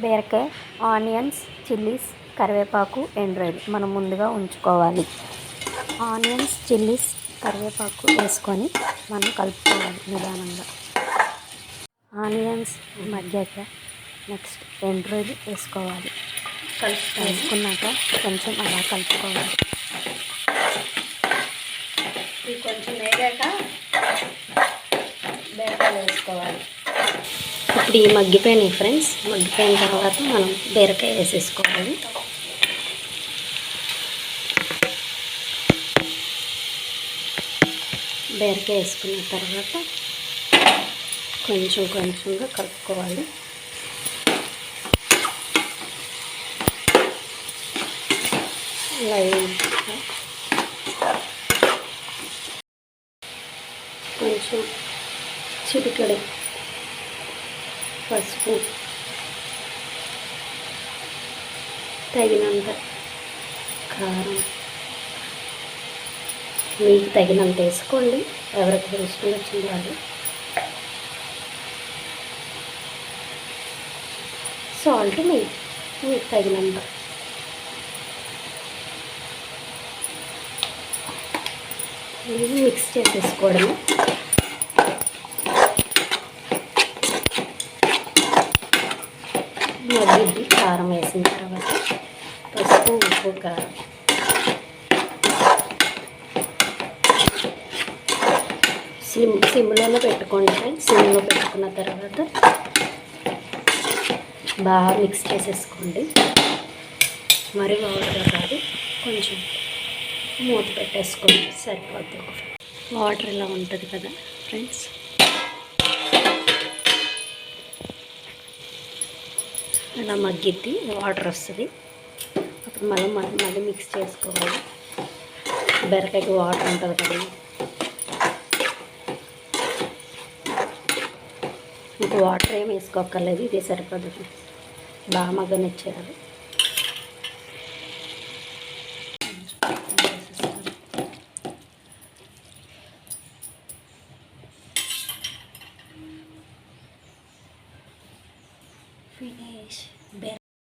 బీరకాయ onions chillies కరివేపాకు ఎండ్రాయిల్ మనం ముందుగా ఉంచుకోవాలి. ఆనియన్స్ చిల్లీస్ కరివేపాకు వేసుకొని మనం కలుపుకోవాలి నిదానంగా. ఆనియన్స్ మగ్గాక నెక్స్ట్ ఎండ్రాయిల్ వేసుకోవాలి. కలిపి వేసుకున్నాక కొంచెం అలా కలుపుకోవాలి. కొంచెం వేగాక బీరకాయ వేసుకోవాలి. ఇప్పుడు ఈ మగ్గిపోయినాయి ఫ్రెండ్స్. మగ్గిపోయిన తర్వాత మనం బీరకాయ వేసేసుకోవాలి. బీరకాయ వేసుకున్న తర్వాత కొంచెం కొంచెంగా కలుపుకోవాలి. లైట్గా కొంచెం చిటికడే పసుపు తగినంత కారం. మీకు తగినంత వేసుకోండి. ఎవరికి ఇష్టం వచ్చింది వాళ్ళు సాల్ట్ మీ మీకు తగినంత. మిక్స్ చేసేసుకోవడము. మగ్గిద్ది కారం వేసిన తర్వాత పసుపు ఉప్పు కారం. సిమ్ సిమ్లోనే పెట్టుకోండి ఫ్రెండ్స్. సిమ్లో పెట్టుకున్న తర్వాత బాగా మిక్స్ చేసేసుకోండి. మరి వాటర్ కాదు కొంచెం మూత పెట్టేసుకోండి సరిపోద్ది వాటర్ ఇలా ఉంటుంది కదా ఫ్రెండ్స్. అలా మగ్గిద్ది వాటర్ వస్తుంది. అప్పుడు మళ్ళీ మళ్ళీ మళ్ళీ మిక్స్ చేసుకోవాలి. బెరకాయకి వాటర్ ఉంటుంది కదా. ఇంకా వాటర్ ఏమి వేసుకోక్కర్లేదు ఇదే సరిపోతుంది. బాగా మగ్గనిచ్చేయాలి. create